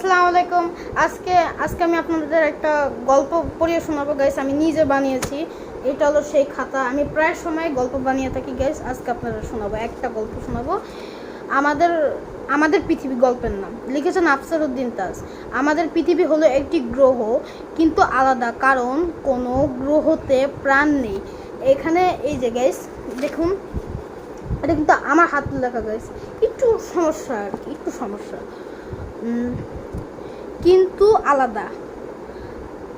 আসসালামু আলাইকুম। আজকে আজকে আমি আপনাদের একটা গল্প পড়িয়ে শোনাবো গাইস আমি নিজে বানিয়েছি। এটা হলো সেই খাতা। আমি প্রায় সময় গল্প বানিয়ে থাকি গাইস আজকে আপনাদের শোনাবো, একটা গল্প শোনাবো। আমাদের আমাদের পৃথিবী গল্পের নাম। লিখেছেন আফসার উদ্দিন তাজ। আমাদের পৃথিবী হলো একটি গ্রহ, কিন্তু আলাদা, কারণ কোনো গ্রহতে প্রাণ নেই। এখানে এই যে গাইস দেখুন। এটা কিন্তু আমার হাত লেখা গাইস একটু সমস্যা আর কি, একটু সমস্যা। কিন্তু আলাদা।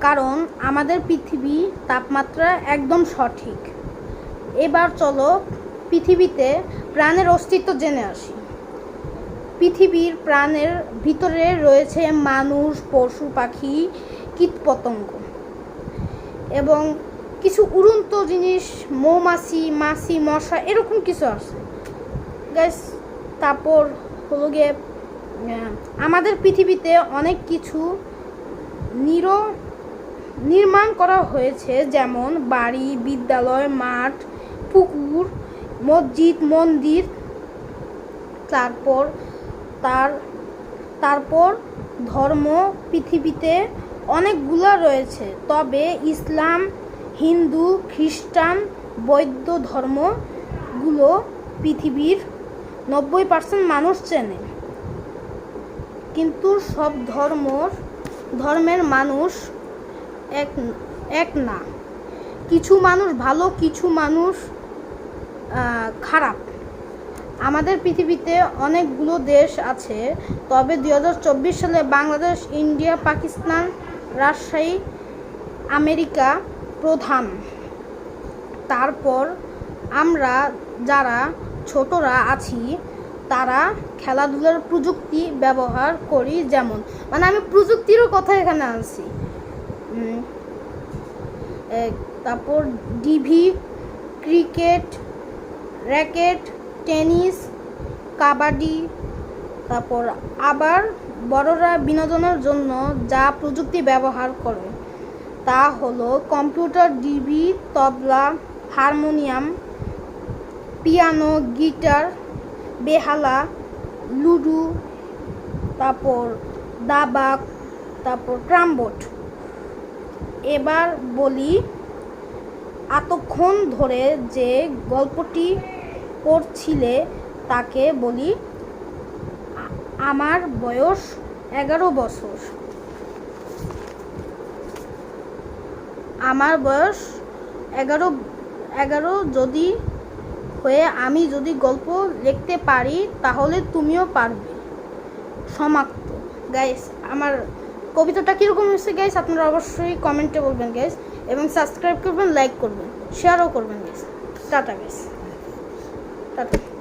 কারণ আমাদের পৃথিবী তাপমাত্রা একদম সঠিক। এবার চলো পৃথিবীতে প্রাণের অস্তিত্ব জেনে আসি। পৃথিবীর প্রাণের ভিতরে রয়েছে মানুষ, পশু, পাখি, কীটপতঙ্গ এবং কিছু উড়ন্ত জিনিস, মৌমাছি, মাছি, মশা, এরকম কিছু আছে। গ্যাস তারপর হলো গিয়ে আমাদের পৃথিবীতে অনেক কিছু নির, নির্মাণ করা হয়েছে, যেমন বাড়ি, বিদ্যালয়, মাঠ, পুকুর, মসজিদ, মন্দির, তারপর, তার, তারপর ধর্ম পৃথিবীতে অনেকগুলো রয়েছে। তবে ইসলাম, হিন্দু, খ্রিস্টান, বৌদ্ধ ধর্মগুলো পৃথিবীর নব্বই পার্সেন্ট মানুষ চেনে। কিন্তু সব ধর্মর, ধর্মের মানুষ এক এক না। কিছু মানুষ ভালো, কিছু মানুষ খারাপ। আমাদের পৃথিবীতে অনেকগুলো দেশ আছে, তবে দু হাজার চব্বিশ সালে বাংলাদেশ, ইন্ডিয়া, পাকিস্তান, রাজশাহী, আমেরিকা প্রধান। তারপর আমরা যারা ছোটরা আছি তারা খেলাধুলার প্রযুক্তি ব্যবহার করি যেমন মানে আমি প্রযুক্তিরও কথা এখানে আনছি। তারপর DV cricket, racket, tennis, kabaddi, তারপর আবার বড়রা বিনোদনের জন্য যা প্রযুক্তি ব্যবহার করে, তা হলো কম্পিউটার ডিবি তবলা, হারমোনিয়াম, পিয়ানো, গিটার বেহালা, লুডু, তারপর দাবাক, তারপর ট্রাম্বোট এবার বলি এতক্ষণ ধরে যে গল্পটি পড়ছিলে তাকে বলি আমার বয়স এগারো বছর। আমার বয়স এগারো এগারো যদি হয়ে আমি যদি গল্প লিখতে পারি, তাহলে তুমিও পারবে। সমাপ্ত। গাইস আমার কবিতাটা কীরকম হয়েছে গাইস আপনারা অবশ্যই কমেন্টে বলবেন গাইস এবং সাবস্ক্রাইব করবেন লাইক করবেন শেয়ারও করবেন গাইস টাটা গাইস টাটা।